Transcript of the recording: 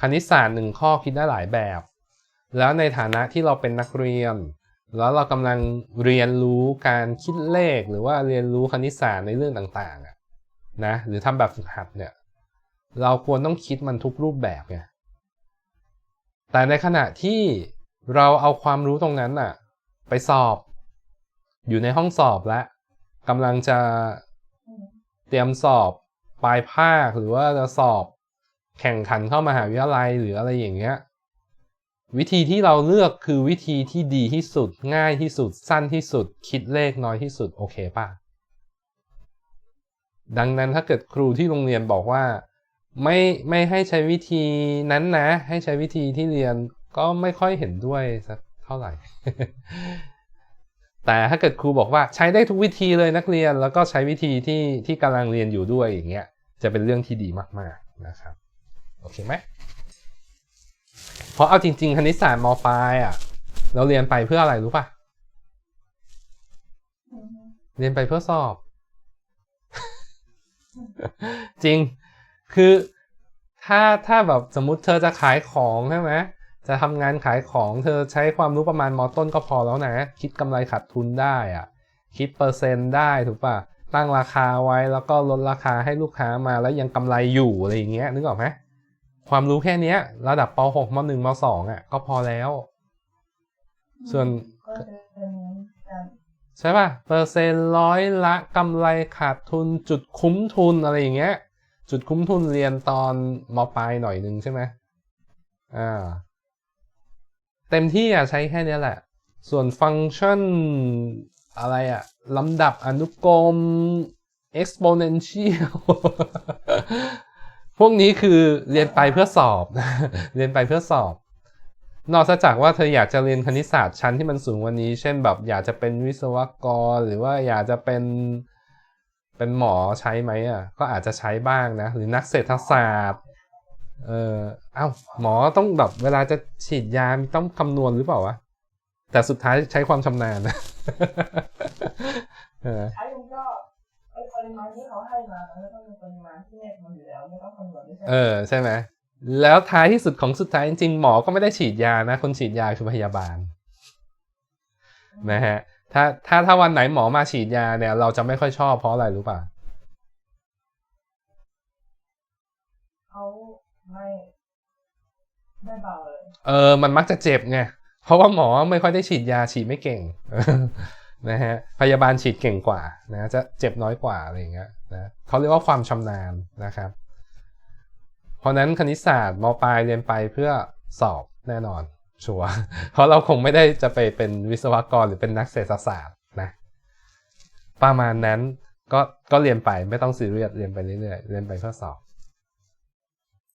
คณิตศาสตร์หนึ่งข้อคิดได้หลายแบบ แล้วในฐานะที่เราเป็นนักเรียน แล้วเรากำลังเรียนรู้การคิดเลขหรือว่าเรียนรู้คณิตศาสตร์ในเรื่องต่างๆอะนะหรือทำแบบฝึกหัดเนี่ยเราควรต้องคิดมันทุกรูปแบบไงแต่ในขณะที่เราเอาความรู้ตรงนั้นน่ะไปสอบ อยู่ในห้องสอบแล้วกำลังจะเตรียมสอบปลายภาคหรือว่าจะสอบ แข่งขันเข้ามหาวิทยาลัยหรืออะไรอย่างเงี้ยวิธีที่เราเลือกคือวิธีที่ดีที่สุดง่ายที่สุดสั้นที่สุด คิดเลขน้อยที่สุดโอเคป่ะดังนั้นถ้าเกิดครูที่โรงเรียนบอกว่า ไม่ไม่ให้ใช้วิธีนั้นนะ ให้ใช้วิธีที่เรียนก็ไม่ค่อยเห็นด้วยสักเท่าไหร่ แต่ถ้าเกิดครูบอกว่าใช้ได้ทุกวิธีเลยนักเรียน แล้วก็ใช้วิธีที่ที่กำลังเรียนอยู่ด้วยอย่างเงี้ยจะเป็นเรื่องที่ดีมากๆนะครับ โอเคไหมเพราะเอาจริง ๆ คณิตศาสตร์มปลายอะ เราเรียนไปเพื่ออะไรรู้ป่ะ เรียนไปเพื่อสอบ จริง คือถ้าถ้าแบบสมมุติเธอจะขายของใช่ไหมจะทำงานขายของเธอใช้ความรู้ประมาณมต้นก็พอแล้วนะ คิดกำไรขาดทุนได้อะคิดเปอร์เซ็นต์ได้ถูกป่ะตั้งราคาไว้แล้วก็ลดราคาให้ลูกค้ามาแล้วยังกำไรอยู่อะไรอย่างเงี้ยนึกออกไหม ความรู้แค่เนี้ย ระดับป .6 ม .1 ม .2 อะ ก็พอแล้ว ส่วนก็จะเป็นการใช่ป่ะ เปอร์เซ็นต์ร้อยละกำไรขาดทุนจุดคุ้มทุนอะไรอย่างเงี้ย จุดคุ้มทุนเรียนตอนมปลายหน่อยหนึ่งใช่ไหมอ่า เต็มที่อะใช้แค่เนี้ยแหละ ส่วนฟังก์ชันอะไรอะลำดับอนุกรม exponential พวกนี้คือเรียนไปเพื่อสอบ เรียนไปเพื่อสอบ นอกจากว่าเธออยากจะเรียนคณิตศาสตร์ชั้นที่มันสูงวันนี้ เช่นแบบอยากจะเป็นวิศวกร หรือว่าอยากจะเป็นเป็นหมอใช้ไหมอะ ก็อาจจะใช้บ้างนะ หรือนักเศรษฐศาสตร์ เออเอ้าหมอต้องแบบเวลาจะฉีดยาต้องคำนวณหรือเปล่าวะ แต่สุดท้ายใช้ความชำนาญนะใช้มันก็ ริมาณที่เขาให้มามันก็ต้องเป็นปริมาณที่แน่นอนอยู่แล้วไม่ต้องคำนวณด้วยใช่ไหมเออใช่ไหมแล้วท้ายที่สุดของสุดท้ายจริงๆหมอก็ไม่ได้ฉีดยานะ คนฉีดยาคือพยาบาลนะฮะถ้าถ้าถ้าวันไหนหมอมาฉีดยาเนี่ย เราจะไม่ค่อยชอบเพราะอะไรรู้ป่ะเขาไม่ไม่เบาเลยเออ มันมักจะเจ็บไงเพราะว่าหมอไม่ค่อยได้ฉีดยาฉีดไม่เก่ง นะฮะพยาบาลฉีดเก่งกว่านะจะเจ็บน้อยกว่าอะไรอย่างเงี้ยนะเขาเรียกว่าความชำนาญนะครับ เพราะนั้นคณิตศาสตร์มปลายเรียนไปเพื่อสอบแน่นอนชัวร์เพราะเราคงไม่ได้จะไปเป็นวิศวกรหรือเป็นนักเศรษฐศาสตร์นะประมาณนั้นก็ก็เรียนไปไม่ต้องซีเรียสเรียนไปเรื่อยๆเรียนไปเพื่อสอบ